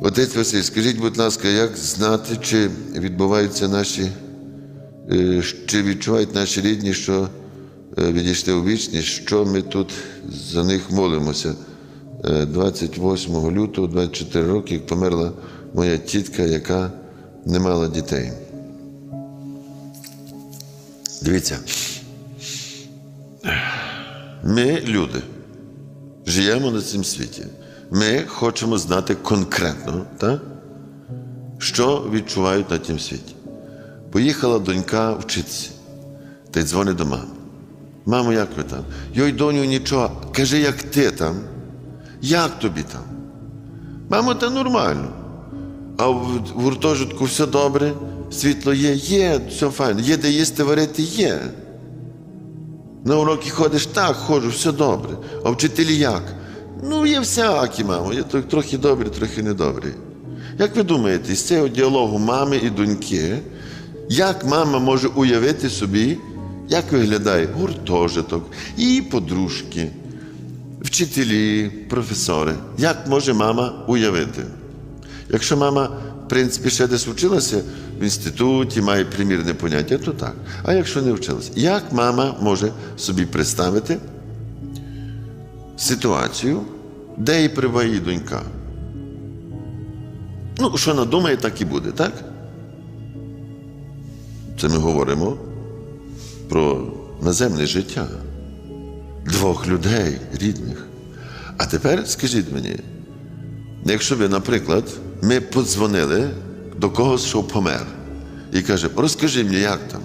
Отець Василь, скажіть, будь ласка, як знати, чи відбуваються наші, е, чи відчувають наші рідні, що е, відійшли у вічність, що ми тут за них молимося? Е, 28 лютого, 24 роки, померла моя тітка, яка не мала дітей. Дивіться. Ми люди живемо на цьому світі. Ми хочемо знати конкретно, так? що відчувають на цьому світі. Поїхала донька вчитися, та й дзвонить до мами. Мамо, як ви там? Йой, доню, нічого. Кажи, як ти там? Як тобі там? Мамо, та нормально. А в гуртожитку все добре, світло є, є, все файно. Є де їсти варити, є. На уроки ходиш, так, ходжу, все добре. А вчителі як? Ну, є всякі, мамо, є трохи добрі, трохи недобрі. Як ви думаєте, з цього діалогу мами і доньки, як мама може уявити собі, як виглядає гуртожиток, її подружки, вчителі, професори? Як може мама уявити? Якщо мама, в принципі, ще десь вчилася в інституті, має примірне поняття, то так. А якщо не вчилася, як мама може собі представити ситуацію, де її донька? Ну, що вона думає, так і буде, так? Це ми говоримо про наземне життя двох людей рідних. А тепер скажіть мені, Якщо ви, наприклад, ми подзвонили до когось, що помер, і каже, розкажи мені, як там.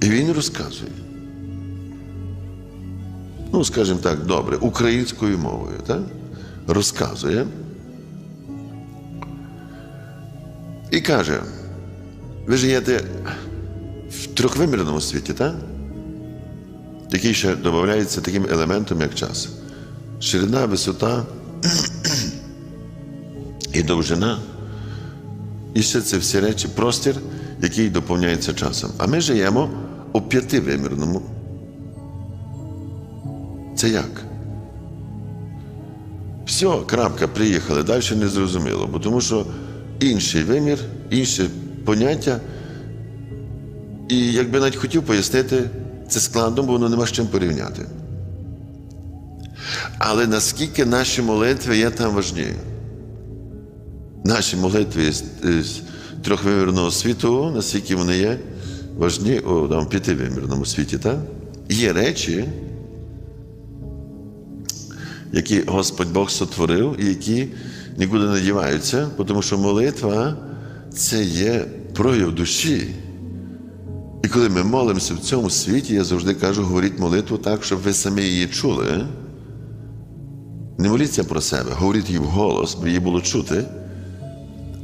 І він розказує. Ну, скажімо так, добре, українською мовою, так? Розказує. І каже, ви живете в трьохвимірному світі, так? Який ще додається таким елементом, як час ширина, висота і довжина. І ще це всі речі, простір, який доповняється часом. А ми живемо у п'ятивимірному. Це як? Все, крапка, приїхали, далі не зрозуміло, бо тому що інший вимір, інше поняття. І якби навіть хотів пояснити, це складно, бо воно нема з чим порівняти. Але наскільки наші молитви є там важні? Наші молитви з, з трьохвимірного світу, наскільки вони є важні у там, п'ятивимірному світі, так? Є речі, які Господь Бог сотворив і які нікуди не діваються, тому що молитва це є прояв душі. І коли ми молимося в цьому світі, я завжди кажу, говоріть молитву так, щоб ви самі її чули. Не моліться про себе, говоріть її вголос, бо її було чути.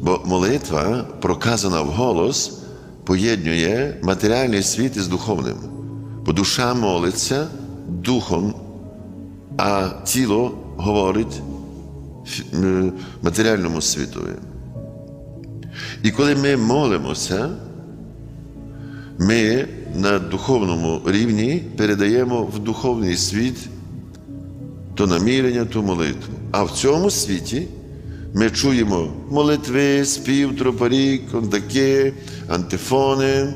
Бо молитва, проказана вголос, поєднує матеріальний світ із духовним. Бо душа молиться духом, а тіло говорить матеріальному світові. І коли ми молимося, ми на духовному рівні передаємо в духовний світ то намірення, ту молитву. А в цьому світі ми чуємо молитви, спів, тропарі, кондаки, антифони.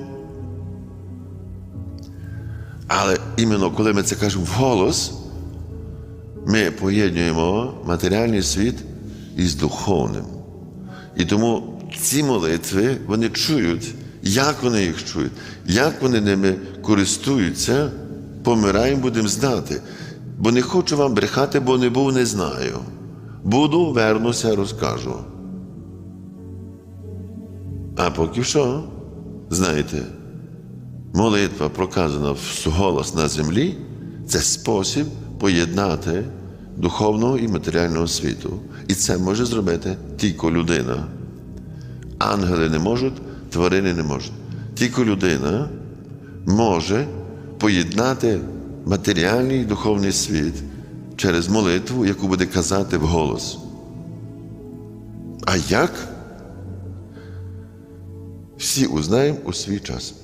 Але іменно коли ми це кажемо вголос, ми поєднуємо матеріальний світ із духовним. І тому ці молитви вони чують, як вони їх чують, як вони ними користуються, помираємо, будемо знати. Бо не хочу вам брехати, бо не був, не знаю. Буду, вернуся, розкажу. А поки що, знаєте, молитва, проказана в голос на землі, це спосіб поєднати духовного і матеріального світу. І це може зробити тільки людина. Ангели не можуть, тварини не можуть. Тільки людина може поєднати матеріальний і духовний світ через молитву, яку буде казати вголос. А як? Всі узнаємо у свій час.